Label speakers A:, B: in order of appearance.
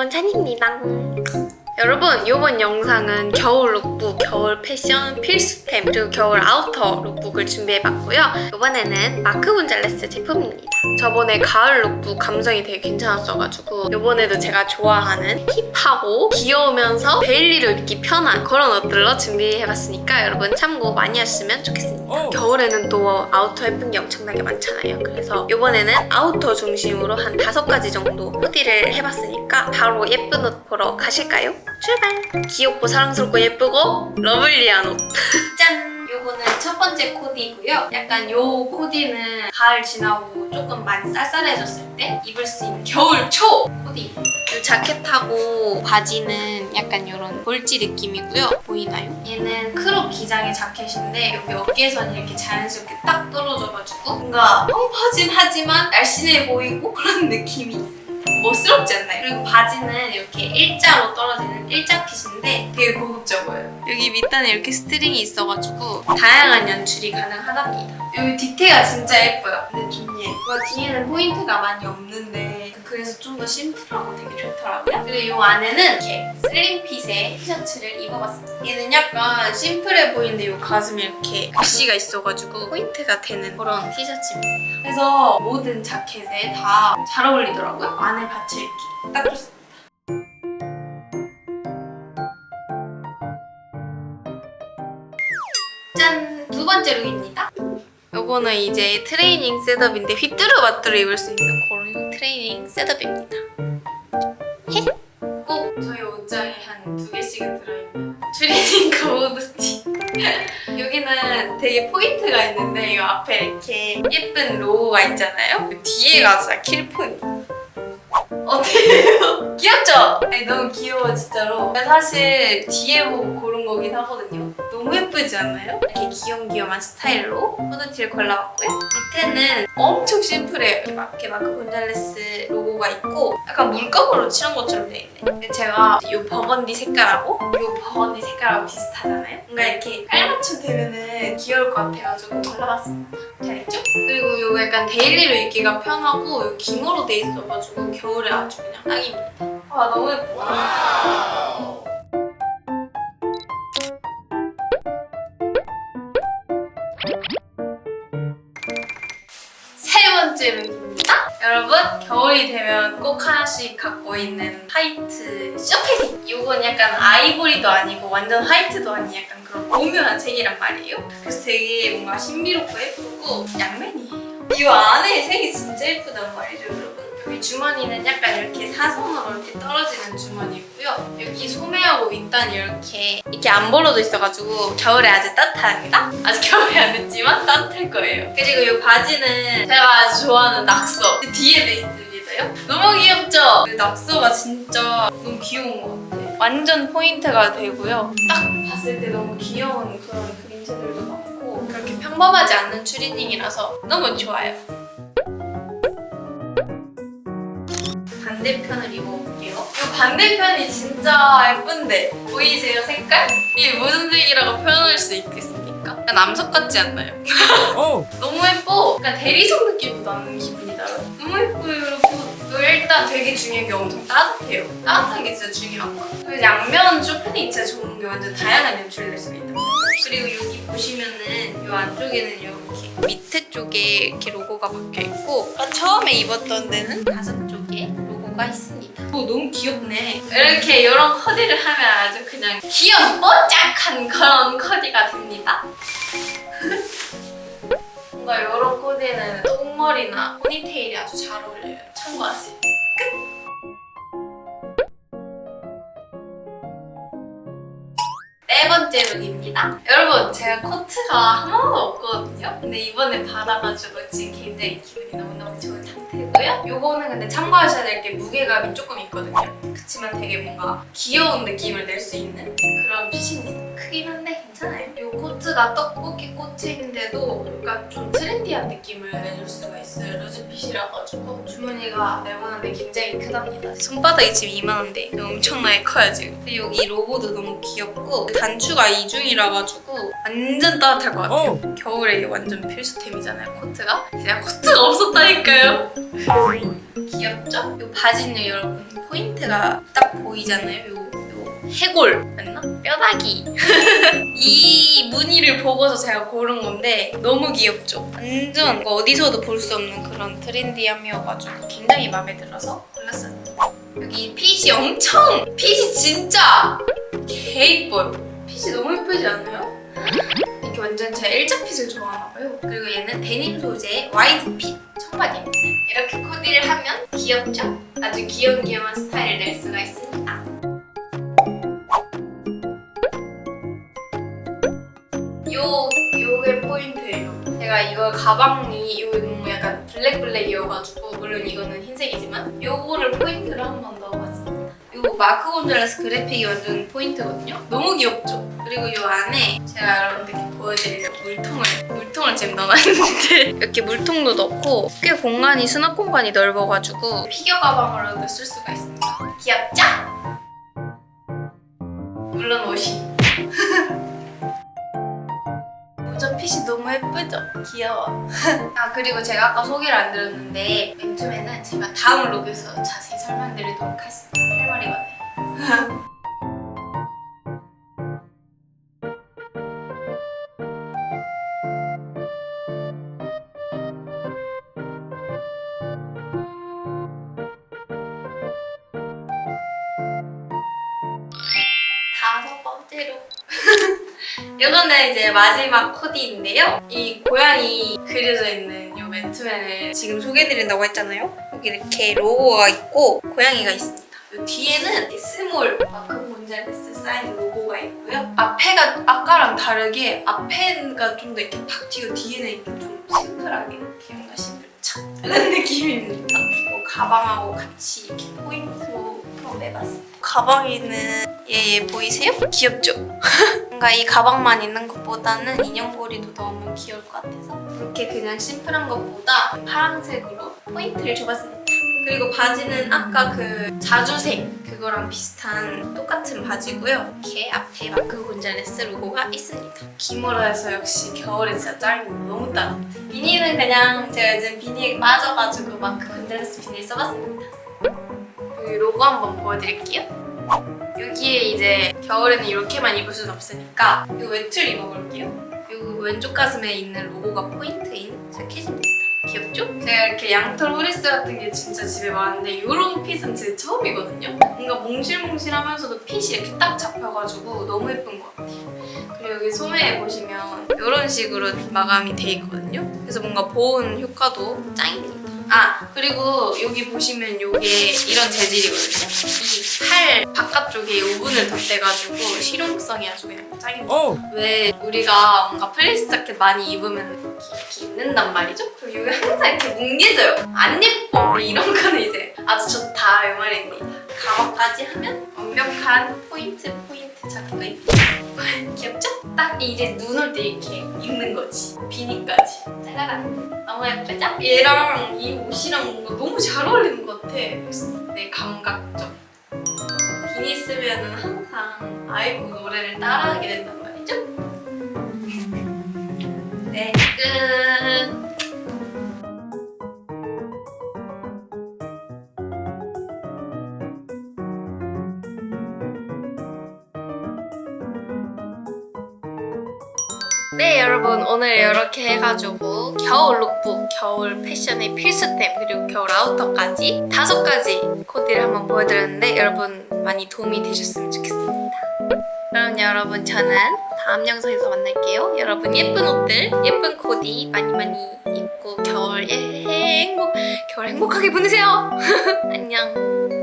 A: 안녕하세요 여러분 찬입니다 여러분 이번 영상은 겨울 룩북, 겨울 패션 필수템 그리고 겨울 아우터 룩북을 준비해봤고요. 이번에는 마크 본잘레스 제품입니다. 저번에 가을 룩북 감성이 되게 괜찮았어가지고 이번에도 제가 좋아하는 힙하고 귀여우면서 데일리로 입기 편한 그런 옷들로 준비해봤으니까 여러분 참고 많이 하시면 좋겠습니다. 겨울에는 또 아우터 예쁜 게 엄청나게 많잖아요. 그래서 이번에는 아우터 중심으로 한 다섯 가지 정도 코디를 해봤으니까 바로 예쁜 옷 보러 가실까요? 출발! 귀엽고 사랑스럽고 예쁘고 러블리한 옷 짠! 요거는 첫 번째 코디고요. 약간 요 코디는 가을 지나고 조금 많이 쌀쌀해졌을 때 입을 수 있는 겨울 초 코디. 이 자켓하고 바지는 약간 이런 볼지 느낌이고요. 보이나요? 얘는 크롭 기장의 자켓인데 여기 어깨선이 이렇게 자연스럽게 딱 떨어져가지고 뭔가 펑퍼짐하지만 날씬해 보이고 그런 느낌이 있어요. 멋스럽지 않나요? 그리고 바지는 이렇게 일자로 떨어지는 일자 핏인데 되게 고급져 보여요. 여기 밑단에 이렇게 스트링이 있어가지고 다양한 연출이 가능하답니다. 여기 디테일가 진짜 예뻐요. 느낌이. 이거 뒤에는 포인트가 많이 없는데 그래서 좀 더 심플하고 되게 좋더라고요. 그리고 이 안에는 이렇게 슬림 핏의 티셔츠를 입어봤습니다. 얘는 약간 심플해 보이는데 이 가슴에 이렇게 글씨가 있어가지고 포인트가 되는 그런 티셔츠입니다. 그래서 모든 자켓에 다 잘 어울리더라고요. 안에 받쳐 입기 딱 좋습니다. 짠! 두 번째 룩입니다. 요거는 이제 트레이닝 셋업인데 휘뚜루마뚜루 입을 수 있는 그런 트레이닝 셋업입니다. 여기는 되게 포인트가 있는데 이 앞에 이렇게 예쁜 로고가 있잖아요. 그 뒤에가 진짜 킬 포인트. 어때요? 귀엽죠? 아니, 너무 귀여워 진짜로. 사실 뒤에 보고 고른 거긴 하거든요. 너무 예쁘지 않나요? 이렇게 귀염귀염한 스타일로 후드티를 골라봤고요. 밑에는 엄청 심플해요. 이렇게 막 이렇게 마크 곤잘레스 로고가 있고 약간 물감으로 칠한 것처럼 돼 있네. 근데 제가 이 버건디 색깔하고 이 버건디 색깔하고 비슷하잖아요. 뭔가 이렇게 깔맞춤 되면은 귀여울 것 같아가지고 골라봤습니다. 잘했죠? 그리고 이거 약간 데일리로 입기가 편하고 요 기모로 돼 있어가지고 겨울에 아주 그냥 딱입니다. 와 너무 예쁘 겨울이 되면 꼭 하나씩 갖고 있는 화이트 쇼패딩. 이건 약간 아이보리도 아니고 완전 화이트도 아닌 약간 그런 오묘한 색이란 말이에요. 그래서 되게 뭔가 신비롭고 예쁘고 양면이에요. 이 안에 색이 진짜 예쁘단 말이죠, 여러분. 여기 주머니는 약간 이렇게 사선으로 이렇게 떨어지는 주머니고요. 여기 소매하고 윗단이 이렇게 이렇게 안 벌어져 있어가지고 겨울에 아주 따뜻합니다. 아직 겨울이 안 됐지만 따뜻할 거예요. 그리고 이 바지는 제가 아주 좋아하는 낙서 그 뒤에 베이스입 니다요. 너무 귀엽죠? 그 낙서가 진짜 너무 귀여운 것 같아요. 완전 포인트가 되고요. 딱 봤을 때 너무 귀여운 그런 그림체들도 많고 그렇게 평범하지 않는 추리닝이라서 너무 좋아요. 반대편을 입어볼게요. 이 반대편이 진짜 예쁜데 보이세요 색깔? 이게 무슨 색이라고 표현할 수 있겠습니까? 약간 남석 같지 않나요? 너무 예뻐. 약간 대리석 느낌도 나는 기분이 나요. 너무 예뻐요 여러분. 일단 되게 중요한 게 엄청 따뜻해요. 따뜻한 게 진짜 중요하고 그리고 양면 쇼패딩 진짜 좋은 게 완전 다양한 연출이 될 수가 있다. 그리고 여기 보시면은 이 안쪽에는 이렇게 밑에 쪽에 이렇게 로고가 박혀 있고 처음에 입었던 데는 가슴 쪽에 로고가 있습니다. 오, 너무 귀엽네. 이렇게 이런 커디를 하면 아주 그냥 귀염 뽀짝한 그런 커디가 됩니다. 뭔가 이런 코디는 똥머리나 포니테일이 아주 잘 어울려요. 참고하세요. 끝! 네 번째 룩입니다. 여러분, 제가 코트가 하나도 없거든요. 근데 이번에 받아가지고 지금 굉장히 기분이 너무너무 좋은 상태고요. 요거는 근데 참고하셔야 될 게 무게감이 조금 있거든요. 그치만 되게 뭔가 귀여운 느낌을 낼 수 있는 그런 핏입니다. 크긴 한데 코트가 떡볶이 코트인데도 약간 좀 트렌디한 느낌을 내줄 수가 있어요. 루즈핏이라 가지고 주머니가 네모난데 굉장히 크답니다. 손바닥이 지금 이만한데 엄청나게 커요 지금. 그리고 여기 로고도 너무 귀엽고 단추가 이중이라 가지고 완전 따뜻할 것 같아요. 겨울에 이게 완전 필수템이잖아요 코트가. 제가 코트가 없었다니까요. 귀엽죠? 이 바지는 여러분 포인트가 딱 보이잖아요. 요, 요 해골 맞나? 뼈다귀. 이 무늬를 보고서 제가 고른 건데 너무 귀엽죠? 완전 이거 어디서도 볼 수 없는 그런 트렌디함이어가지고 굉장히 마음에 들어서 골랐어요. 여기 핏이 엄청 핏이 진짜 개 이뻐요. 핏이 너무 이쁘지 않아요? 이렇게 완전 제가 일자 핏을 좋아하나 봐요. 그리고 얘는 데님 소재 와이드 핏 청바지입니다. 이렇게 코디를 하면 귀엽죠? 아주 귀여운 귀여운 스타일을 낼 수가 있습니다. 가방이 너무 약간 블랙블랙이어가지고 물론 이거는 흰색이지만 요거를 포인트로 한번 넣어봤습니다. 이거 마크 곤잘레스 그래픽이 완전 포인트거든요. 너무 귀엽죠? 그리고 요 안에 제가 여러분들께 보여드리려고 물통을 물통을 지금 넣어놨는데 이렇게 물통도 넣고 꽤 공간이 수납 공간이 넓어가지고 피겨 가방으로도 쓸 수가 있습니다. 귀엽죠? 물론 옷이 모자 핏이 너무 예쁘죠? 귀여워. 아 그리고 제가 아까 소개를 안 드렸는데 맨투맨은 제가 다음 룩에서 자세히 설명드리도록. 할 말이 많아요. 이거는 이제 마지막 코디인데요. 이 고양이 그려져 있는 이 맨투맨을 지금 소개해드린다고 했잖아요. 여기 이렇게 로고가 있고 고양이가 있습니다. 이 뒤에는 스몰 마크 곤잘레스 사인 로고가 있고요. 앞에가 아까랑 다르게 앞에가 좀 더 이렇게 팍 튀고 뒤에는 이렇게 좀 심플하게 이렇게 뭔가 심플 착 이런 느낌입니다. 뭐 가방하고 같이 이렇게 포인트로 매봤어요. 가방에는 얘, 얘 보이세요? 귀엽죠? 뭔가 이 가방만 있는 것보다는 인형고리도 넣으면 귀여울 것 같아서 이렇게 그냥 심플한 것보다 파란색으로 포인트를 줘봤습니다. 그리고 바지는 아까 그 자주색 그거랑 비슷한 똑같은 바지고요. 이렇게 앞에 마크 곤잘레스 로고가 있습니다. 기모라에서 역시 겨울에 진짜 짱이고 너무 따뜻해. 비니는 그냥 제가 요즘 비니에 빠져가지고 마크 곤잘레스 비니를 써봤습니다. 여기 로고 한번 보여드릴게요. 여기에 이제 겨울에는 이렇게만 입을 수는 없으니까 이 외투를 입어볼게요. 이 왼쪽 가슴에 있는 로고가 포인트인 자켓입니다. 귀엽죠? 제가 이렇게 양털 후리스 같은 게 진짜 집에 많은데 이런 핏은 제 처음이거든요. 뭔가 몽실몽실하면서도 핏이 이렇게 딱 잡혀가지고 너무 예쁜 것 같아요. 그리고 여기 소매에 보시면 이런 식으로 마감이 돼 있거든요. 그래서 뭔가 보온 효과도 짱입니다. 아 그리고 여기 보시면 이게 이런 재질이거든요. 이 팔 바깥쪽에 오븐을 덧대가지고 실용성이 아주 그냥 짱입니다. 왜 우리가 뭔가 플리스 자켓 많이 입으면 이렇게, 입는단 말이죠? 그럼 여기 항상 이렇게 뭉개져요. 안 예뻐. 이런 거는 이제 아주 좋다 이 말입니다. 가방까지 하면 완벽한 포인트 포인트 작가입 귀엽죠? 딱 이제 눈 올 때 이렇게 입는 거지. 비니까지. 짜라란. 너무 예쁘죠? 얘랑 이 옷이랑 뭔가 너무 잘 어울리는 것 같아. 내 감각적. 비니 쓰면은 항상 아이고 노래를 따라하게 된단 말이죠? 네, 네 여러분 오늘 이렇게 해가지고 겨울 룩북, 겨울 패션의 필수템 그리고 겨울 아우터까지 다섯 가지 코디를 한번 보여드렸는데 여러분 많이 도움이 되셨으면 좋겠습니다. 그럼 여러분 저는 다음 영상에서 만날게요. 여러분 예쁜 옷들, 예쁜 코디 많이 많이 입고 겨울 예, 행복, 겨울 행복하게 보내세요. 안녕.